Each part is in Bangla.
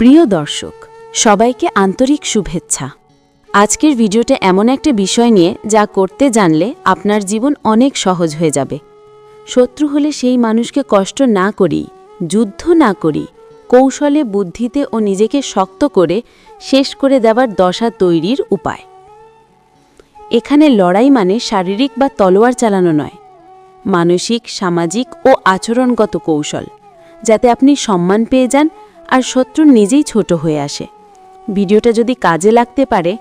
প্রিয় দর্শক, সবাইকে আন্তরিক শুভেচ্ছা। আজকের ভিডিওটা এমন একটা বিষয় নিয়ে যা করতে জানলে আপনার জীবন অনেক সহজ হয়ে যাবে। শত্রু হলে সেই মানুষকে কষ্ট না করি, যুদ্ধ না করি, কৌশলে, বুদ্ধিতে ও নিজেকে শক্ত করে শেষ করে দেওয়ার দশা তৈরির উপায়। এখানে লড়াই মানে শারীরিক বা তলোয়ার চালানো নয়। মানসিক, সামাজিক ও আচরণগত কৌশল, যাতে আপনি সম্মান পেয়ে যান আর শত্রু নিজেই ছোট হয়ে আসে। ভিডিওটা যদি কাজে লাগতে পারে,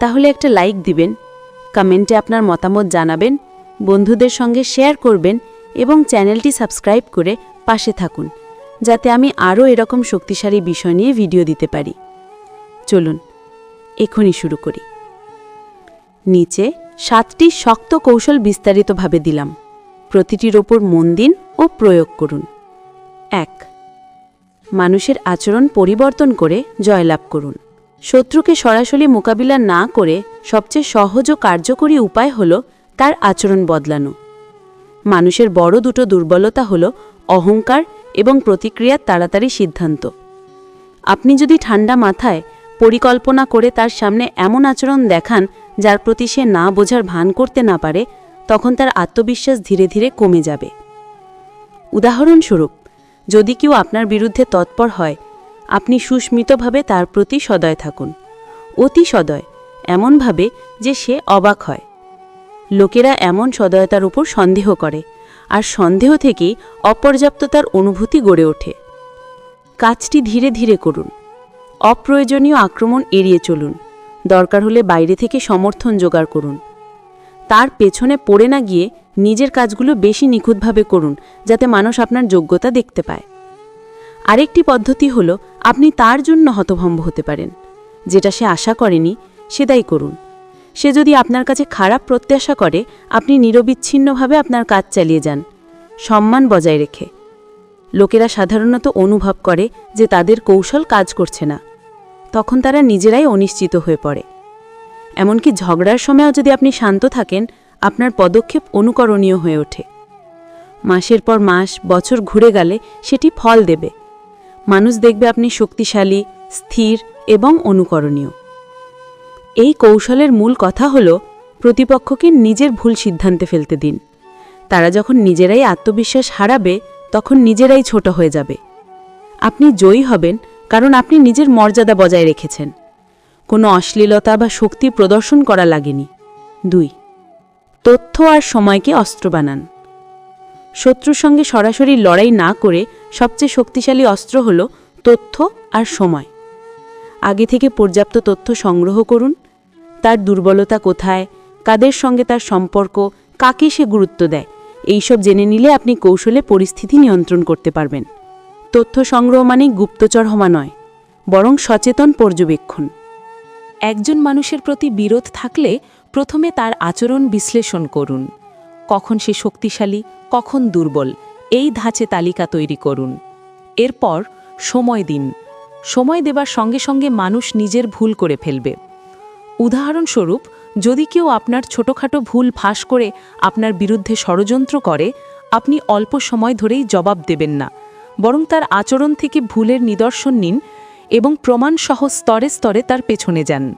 তাহলে একটা লাইক দিবেন, কমেন্টে আপনার মতামত জানাবেন, বন্ধুদের সঙ্গে শেয়ার করবেন এবং চ্যানেলটি সাবস্ক্রাইব করে পাশে থাকুন, যাতে আমি আরও এরকম শক্তিশালী বিষয় নিয়ে ভিডিও দিতে পারি। চলুন, এখনই শুরু করি। নিচে সাতটি শক্ত কৌশল বিস্তারিতভাবে দিলাম। প্রতিটির ওপর মন দিন ও প্রয়োগ করুন। এক মানুষের আচরণ পরিবর্তন করে জয়লাভ করুন। শত্রুকে সরাসরি মোকাবিলা না করে সবচেয়ে সহজ ও কার্যকরী উপায় হল তার আচরণ বদলানো। মানুষের বড় দুটো দুর্বলতা হল অহংকার এবং প্রতিক্রিয়ার তাড়াতাড়ি সিদ্ধান্ত। আপনি যদি ঠান্ডা মাথায় পরিকল্পনা করে তার সামনে এমন আচরণ দেখান যার প্রতি সে না বোঝার ভান করতে না পারে, তখন তার আত্মবিশ্বাস ধীরে ধীরে কমে যাবে। উদাহরণস্বরূপ যদি কেউ আপনার বিরুদ্ধে তৎপর হয়, আপনি সুস্মিতভাবে তার প্রতি সদয় থাকুন। অতি সদয়, এমনভাবে যে সে অবাক হয়। লোকেরা এমন সদয়তার উপর সন্দেহ করে, আর সন্দেহ থেকেই অপর্যাপ্ততার অনুভূতি গড়ে ওঠে। কাজটি ধীরে ধীরে করুন। অপ্রয়োজনীয় আক্রমণ এড়িয়ে চলুন। দরকার হলে বাইরে থেকে সমর্থন জোগাড় করুন। তার পেছনে পড়ে না গিয়ে নিজের কাজগুলো বেশি নিখুঁতভাবে করুন, যাতে মানুষ আপনার যোগ্যতা দেখতে পায়। আরেকটি পদ্ধতি হল, আপনি তার জন্য হতভম্ব হতে পারেন। যেটা সে আশা করেনি, সেটাই করুন। সে যদি আপনার কাছে খারাপ প্রত্যাশা করে, আপনি নিরবিচ্ছিন্নভাবে আপনার কাজ চালিয়ে যান। সম্মান বজায় রেখে। লোকেরা সাধারণত অনুভব করে যে তাদের কৌশল কাজ করছে না। তখন তারা নিজেরাই অনিশ্চিত হয়ে পড়ে। এমনকি ঝগড়ার সময়ও যদি আপনি শান্ত থাকেন, আপনার পদক্ষেপ অনুকরণীয় হয়ে ওঠে। মাসের পর মাস, বছর ঘুরে গেলে সেটি ফল দেবে। মানুষ দেখবে আপনি শক্তিশালী, স্থির এবং অনুকরণীয়। এই কৌশলের মূল কথা হল প্রতিপক্ষকে নিজের ভুল সিদ্ধান্তে ফেলতে দিন। তারা যখন নিজেরাই আত্মবিশ্বাস হারাবে, তখন নিজেরাই ছোট হয়ে যাবে। আপনি জয়ী হবেন কারণ আপনি নিজের মর্যাদা বজায় রেখেছেন। কোনো অশ্লীলতা বা শক্তি প্রদর্শন করা লাগেনি। দুই, তথ্য আর সময়কে অস্ত্র বানান। শত্রুর সঙ্গে সরাসরি লড়াই না করে সবচেয়ে শক্তিশালী অস্ত্র হল তথ্য আর সময়। আগে থেকে পর্যাপ্ত তথ্য সংগ্রহ করুন। তার দুর্বলতা কোথায়? কাদের সঙ্গে তার সম্পর্ক? কাকে সে গুরুত্ব দেয়? এইসব জেনে নিলে আপনি কৌশলে পরিস্থিতি নিয়ন্ত্রণ করতে পারবেন। তথ্য সংগ্রহ মানে গুপ্তচর হওয়া নয়, বরং সচেতন পর্যবেক্ষণ। একজন মানুষের প্রতি বিরোধ থাকলে প্রথমে তার আচরণ বিশ্লেষণ করুন। কখন সে শক্তিশালী, কখন দুর্বল, এই ধাঁচে তালিকা তৈরি করুন। এরপর সময় দিন। সময় দেবার সঙ্গে সঙ্গে মানুষ নিজের ভুল করে ফেলবে। উদাহরণস্বরূপ, যদি কেউ আপনার ছোটখাটো ভুল ফাঁস করে আপনার বিরুদ্ধে ষড়যন্ত্র করে, আপনি অল্প সময় ধরেই জবাব দেবেন না। বরং তার আচরণ থেকে ভুলের নিদর্শন নিন এবং প্রমাণসহ স্তরে স্তরে তার পেছনে যান।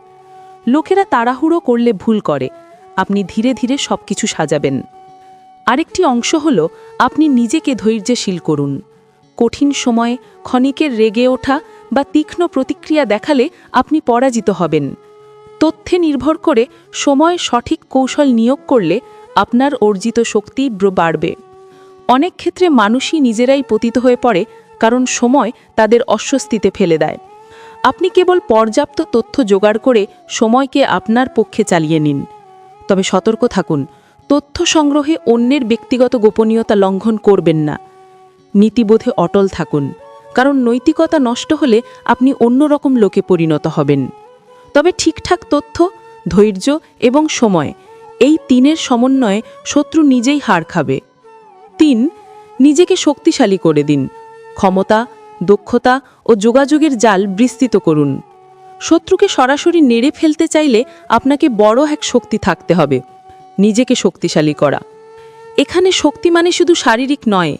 লোকেরা তাড়াহুড়ো করলে ভুল করে। আপনি ধীরে ধীরে সব কিছু সাজাবেন। আরেকটি অংশ হল, আপনি নিজেকে ধৈর্যশীল করুন। কঠিন সময়ে, ক্ষণিকের রেগে ওঠা বা তীক্ষ্ণ প্রতিক্রিয়া দেখালে আপনি পরাজিত হবেন। তথ্যে নির্ভর করে সময় সঠিক কৌশল নিয়োগ করলে আপনার অর্জিত শক্তি বাড়বে। অনেক ক্ষেত্রে মানুষই নিজেরাই পতিত হয়ে পড়ে কারণ সময় তাদের অস্বস্তিতে ফেলে দেয়। আপনি কেবল পর্যাপ্ত তথ্য জোগাড় করে সময়কে আপনার পক্ষে চালিয়ে নিন। তবে সতর্ক থাকুন, তথ্য সংগ্রহে অন্যের ব্যক্তিগত গোপনীয়তা লঙ্ঘন করবেন না। নীতিবোধে অটল থাকুন, কারণ নৈতিকতা নষ্ট হলে আপনি অন্যরকম লোকে পরিণত হবেন। তবে ঠিকঠাক তথ্য, ধৈর্য এবং সময়, এই তিনের সমন্বয়ে শত্রু নিজেই হার খাবে। তিন, নিজেকে শক্তিশালী করে দিন। ক্ষমতা, দক্ষতা ও যোগাযোগের জাল বিস্তৃত করুন। শত্রুকে সরাসরি নেড়ে ফেলতে চাইলে আপনাকে বড় এক শক্তি থাকতে হবে। নিজেকে শক্তিশালী করা। এখানে শক্তি মানে শুধু শারীরিক নয়।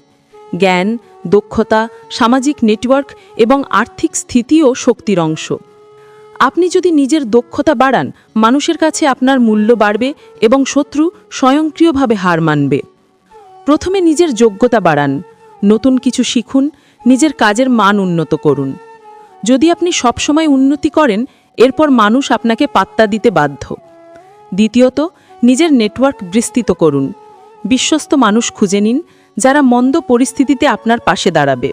জ্ঞান, দক্ষতা, সামাজিক নেটওয়ার্ক এবং আর্থিক স্থিতিও শক্তির অংশ। আপনি যদি নিজের দক্ষতা বাড়ান, মানুষের কাছে আপনার মূল্য বাড়বে এবং শত্রু স্বয়ংক্রিয়ভাবে হার মানবে। প্রথমে নিজের যোগ্যতা বাড়ান। নতুন কিছু শিখুন নিজের কাজের মান উন্নত করুন। যদি আপনি সবসময় উন্নতি করেন, এরপর মানুষ আপনাকে পাত্তা দিতে বাধ্য। দ্বিতীয়ত, নিজের নেটওয়ার্ক বিস্তৃত করুন। বিশ্বস্ত মানুষ খুঁজে নিন, যারা মন্দ পরিস্থিতিতে আপনার পাশে দাঁড়াবে।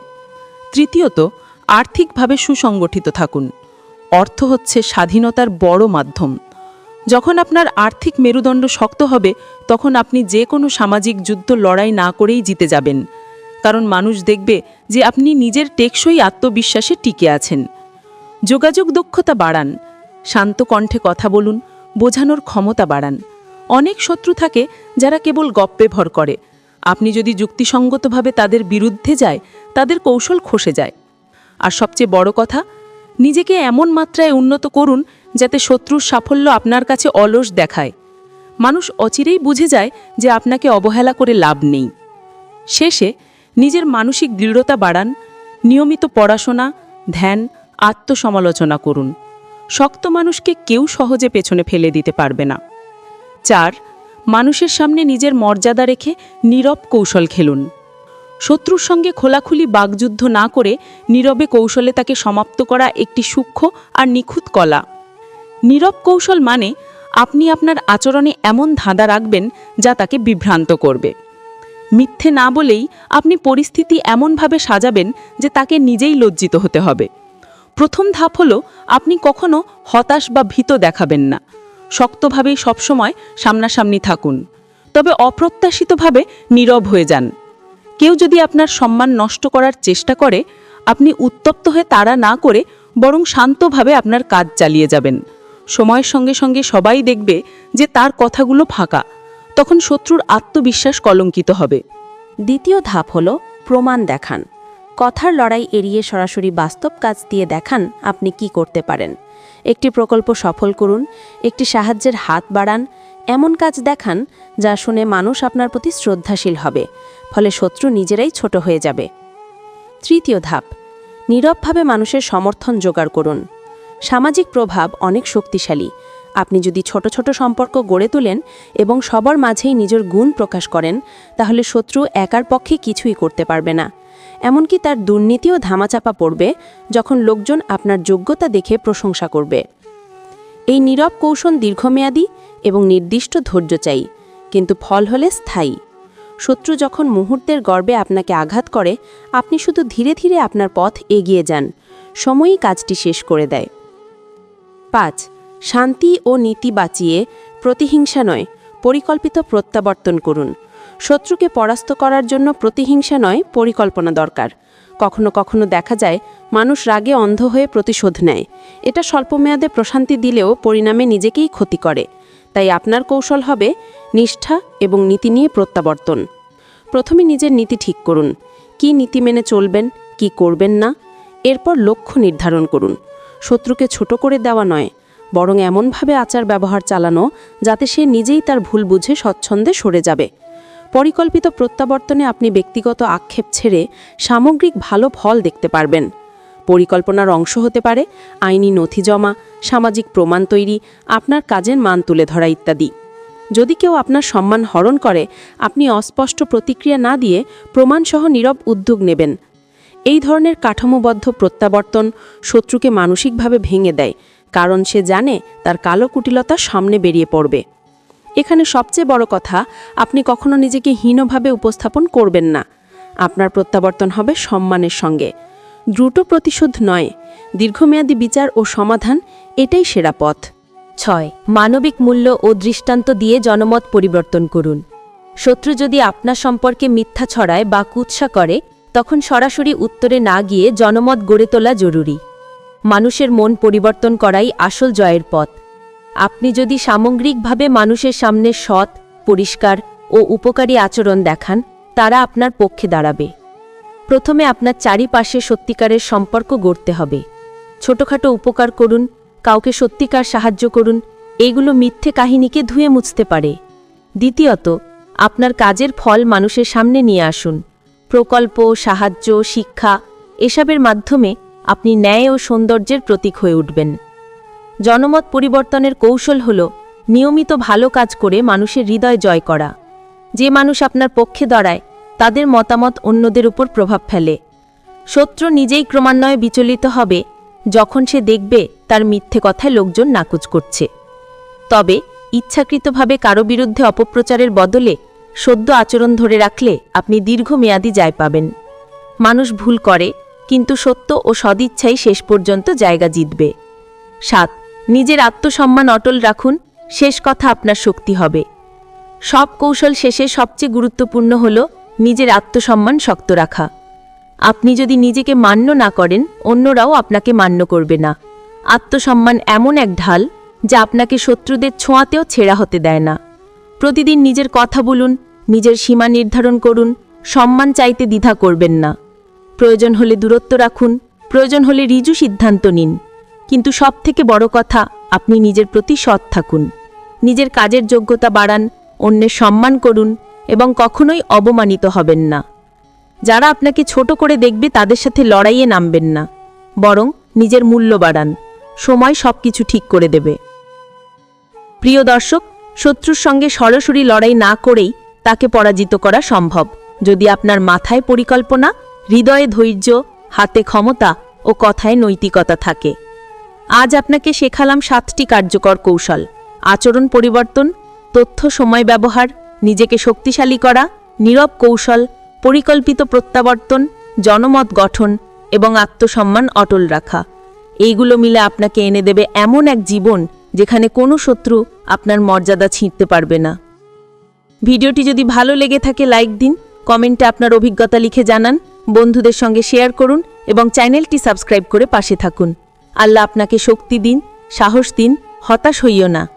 তৃতীয়ত, আর্থিকভাবে সুসংগঠিত থাকুন। অর্থ হচ্ছে স্বাধীনতার বড় মাধ্যম। যখন আপনার আর্থিক মেরুদণ্ড শক্ত হবে, তখন আপনি যে কোনো সামাজিক যুদ্ধ লড়াই না করেই জিতে যাবেন। কারণ মানুষ দেখবে যে আপনি নিজের টেকসই আত্মবিশ্বাসে টিকে আছেন। যোগাযোগ দক্ষতা বাড়ান, শান্ত কণ্ঠে কথা বলুন, বোঝানোর ক্ষমতা বাড়ান। অনেক শত্রু থাকে যারা কেবল গপ্পে ভর করে। আপনি যদি যুক্তিসঙ্গতভাবে তাদের বিরুদ্ধে যায়, তাদের কৌশল খসে যায়। আর সবচেয়ে বড় কথা, নিজেকে এমন মাত্রায় উন্নত করুন যাতে শত্রুর সাফল্য আপনার কাছে অলস দেখায়। মানুষ অচিরেই বুঝে যায় যে আপনাকে অবহেলা করে লাভ নেই। শেষে নিজের মানসিক দৃঢ়তা বাড়ান, নিয়মিত পড়াশোনা, ধ্যান, আত্মসমালোচনা করুন। শক্ত মানুষকে কেউ সহজে পেছনে ফেলে দিতে পারবে না। চার, মানুষের সামনে নিজের মর্যাদা রেখে নীরব কৌশল খেলুন। শত্রুর সঙ্গে খোলাখুলি বাগযুদ্ধ না করে নীরবে কৌশলে তাকে সমাপ্ত করা একটি সূক্ষ্ম আর নিখুঁত কলা। নীরব কৌশল মানে আপনি আপনার আচরণে এমন ধাঁধা রাখবেন যা তাকে বিভ্রান্ত করবে। মিথ্যে না বলেই আপনি পরিস্থিতি এমনভাবে সাজাবেন যে তাকে নিজেই লজ্জিত হতে হবে। প্রথম ধাপ হলো, আপনি কখনো হতাশ বা ভীত দেখাবেন না। শক্তভাবেই সবসময় সামনাসামনি থাকুন। তবে অপ্রত্যাশিতভাবে নীরব হয়ে যান। কেউ যদি আপনার সম্মান নষ্ট করার চেষ্টা করে, আপনি উত্তপ্ত হয়ে তাড়া না করে বরং শান্তভাবে আপনার কাজ চালিয়ে যাবেন। সময়ের সঙ্গে সঙ্গে সবাই দেখবে যে তার কথাগুলো ফাঁকা। তখন শত্রুর আত্মবিশ্বাস কলঙ্কিত হবে। দ্বিতীয় ধাপ হল প্রমাণ দেখান। কথার লড়াই এড়িয়ে সরাসরি বাস্তব কাজ দিয়ে দেখান আপনি কি করতে পারেন। একটি প্রকল্প সফল করুন, একটি সাহায্যের হাত বাড়ান, এমন কাজ দেখান যা শুনে মানুষ আপনার প্রতি শ্রদ্ধাশীল হবে, ফলে শত্রু নিজেরাই ছোট হয়ে যাবে। তৃতীয় ধাপ, নীরবভাবে মানুষের সমর্থন জোগাড় করুন। সামাজিক প্রভাব অনেক শক্তিশালী আপনি যদি ছোট ছোট সম্পর্ক গড়ে তোলেন এবং সবার মাঝেই নিজের গুণ প্রকাশ করেন, তাহলে শত্রু একার পক্ষে কিছুই করতে পারবে না। এমনকি তার দুর্নীতিও ধামাচাপা পড়বে যখন লোকজন আপনার যোগ্যতা দেখে প্রশংসা করবে। এই নীরব কৌশল দীর্ঘমেয়াদী এবং নির্দিষ্ট ধৈর্য চাই, কিন্তু ফল হলে স্থায়ী। শত্রু যখন মুহূর্তের গর্বে আপনাকে আঘাত করে, আপনি শুধু ধীরে ধীরে আপনার পথ এগিয়ে যান, সময়ই কাজটি শেষ করে দেয়। পাঁচ শান্তি ও নীতি বাঁচিয়ে প্রতিহিংসা নয়, পরিকল্পিত প্রত্যাবর্তন করুন। শত্রুকে পরাস্ত করার জন্য প্রতিহিংসা নয়, পরিকল্পনা দরকার। কখনো কখনো দেখা যায়, মানুষ রাগে অন্ধ হয়ে প্রতিশোধ নেয়। এটা স্বল্পমেয়াদে প্রশান্তি দিলেও পরিণামে নিজেকেই ক্ষতি করে। তাই আপনার কৌশল হবে, নিষ্ঠা এবং নীতি নিয়ে প্রত্যাবর্তন। প্রথমে নিজের নীতি ঠিক করুন। কি নীতি মেনে চলবেন, কি করবেন না, এরপর লক্ষ্য নির্ধারণ করুন। শত্রুকে ছোট করে দেওয়া নয় বরং এমনভাবে আচার ব্যবহার চালানো যাতে সে নিজেই তার ভুল বুঝে স্বচ্ছন্দে সরে যাবে। পরিকল্পিত প্রত্যাবর্তনে আপনি ব্যক্তিগত আক্ষেপ ছেড়ে সামগ্রিক ভালো ফল দেখতে পারবেন। পরিকল্পনার অংশ হতে পারে আইনি নথি জমা, সামাজিক প্রমাণ তৈরি, আপনার কাজের মান তুলে ধরা ইত্যাদি। যদি কেউ আপনার সম্মান হরণ করে, আপনি অস্পষ্ট প্রতিক্রিয়া না দিয়ে প্রমাণসহ নীরব উদ্যোগ নেবেন। এই ধরনের কাঠামোবদ্ধ প্রত্যাবর্তন শত্রুকে মানসিকভাবে ভেঙে দেয় কারণ সে জানে তার কালো কুটিলতা সামনে বেরিয়ে পড়বে। এখানে সবচেয়ে বড় কথা, আপনি কখনো নিজেকে হীনভাবে উপস্থাপন করবেন না। আপনার প্রত্যাবর্তন হবে সম্মানের সঙ্গে। দ্রুত প্রতিশোধ নয়, দীর্ঘমেয়াদী বিচার ও সমাধান এটাই সেরা পথ। ছয়, মানবিক মূল্য ও দৃষ্টান্ত দিয়ে জনমত পরিবর্তন করুন। শত্রু যদি আপনার সম্পর্কে মিথ্যা ছড়ায় বা কুৎসা করে, তখন সরাসরি উত্তরে না গিয়ে জনমত গড়ে তোলা জরুরি। মানুষের মন পরিবর্তন করাই আসল জয়ের পথ। আপনি যদি সামগ্রিকভাবে মানুষের সামনে সৎ, পরিষ্কার ও উপকারী আচরণ দেখান, তারা আপনার পক্ষে দাঁড়াবে। প্রথমে আপনার চারিপাশে সত্যিকারের সম্পর্ক গড়তে হবে। ছোটখাটো উপকার করুন, কাউকে সত্যিকার সাহায্য করুন এইগুলো মিথ্যে কাহিনীকে ধুয়ে মুছতে পারে। দ্বিতীয়ত, আপনার কাজের ফল মানুষের সামনে নিয়ে আসুন। প্রকল্প, সাহায্য, শিক্ষা, এসবের মাধ্যমে আপনি ন্যায় ও সৌন্দর্যের প্রতীক হয়ে উঠবেন। জনমত পরিবর্তনের কৌশল হল নিয়মিত ভালো কাজ করে মানুষের হৃদয় জয় করা। যে মানুষ আপনার পক্ষে দাঁড়ায়, তাদের মতামত অন্যদের উপর প্রভাব ফেলে। শত্রু নিজেই ক্রমান্বয়ে বিচলিত হবে যখন সে দেখবে তার মিথ্যে কথায় লোকজন নাকুচ করছে। তবে ইচ্ছাকৃতভাবে কারও বিরুদ্ধে অপপ্রচারের বদলে সদ্য আচরণ ধরে রাখলে আপনি দীর্ঘমেয়াদী যায় পাবেন। মানুষ ভুল করে কিন্তু সত্য ও সদিচ্ছাই শেষ পর্যন্ত জায়গা জিতবে। সাত, নিজের আত্মসম্মান অটল রাখুন, শেষ কথা আপনার শক্তি হবে। সব কৌশল শেষে সবচেয়ে গুরুত্বপূর্ণ হল নিজের আত্মসম্মান শক্ত রাখা। আপনি যদি নিজেকে মান্য না করেন, অন্যরাও আপনাকে মান্য করবে না। আত্মসম্মান এমন এক ঢাল যা আপনাকে শত্রুদের ছোঁয়াতেও ছেঁড়া হতে দেয় না। প্রতিদিন নিজের কথা বলুন, নিজের সীমা নির্ধারণ করুন, সম্মান চাইতে দ্বিধা করবেন না। প্রয়োজন হলে দূরত্ব রাখুন, প্রয়োজন হলে রিজু সিদ্ধান্ত নিন। কিন্তু সব থেকে বড় কথা, আপনি নিজের প্রতি সৎ থাকুন। নিজের কাজের যোগ্যতা বাড়ান, অন্যের সম্মান করুন এবং কখনোই অবমানিত হবেন না। যারা আপনাকে ছোট করে দেখবে তাদের সাথে লড়াইয়ে নামবেন না, বরং নিজের মূল্য বাড়ান, সময় সবকিছু ঠিক করে দেবে। প্রিয় দর্শক, শত্রুর সঙ্গে সরাসরি লড়াই না করেই তাকে পরাজিত করা সম্ভব। যদি আপনার মাথায় পরিকল্পনা হৃদয়ে ধৈর্য, হাতে ক্ষমতা ও কথায় নৈতিকতা থাকে। আজ আপনাকে শেখালাম সাতটি কার্যকর কৌশল। আচরণ পরিবর্তন, তথ্য সময় ব্যবহার, নিজেকে শক্তিশালী করা, নীরব কৌশল, পরিকল্পিত প্রত্যাবর্তন, জনমত গঠন এবং আত্মসম্মান অটল রাখা। এইগুলো মিলে আপনাকে এনে দেবে এমন এক জীবন যেখানে কোনো শত্রু আপনার মর্যাদা ছিঁড়তে পারবে না। ভিডিওটি যদি ভালো লেগে থাকে, লাইক দিন, কমেন্টে আপনার অভিজ্ঞতা লিখে জানান। বন্ধুদের সঙ্গে শেয়ার করুন এবং চ্যানেলটি সাবস্ক্রাইব করে পাশে থাকুন। আল্লাহ আপনাকে শক্তি দিন, সাহস দিন, হতাশ হইও না।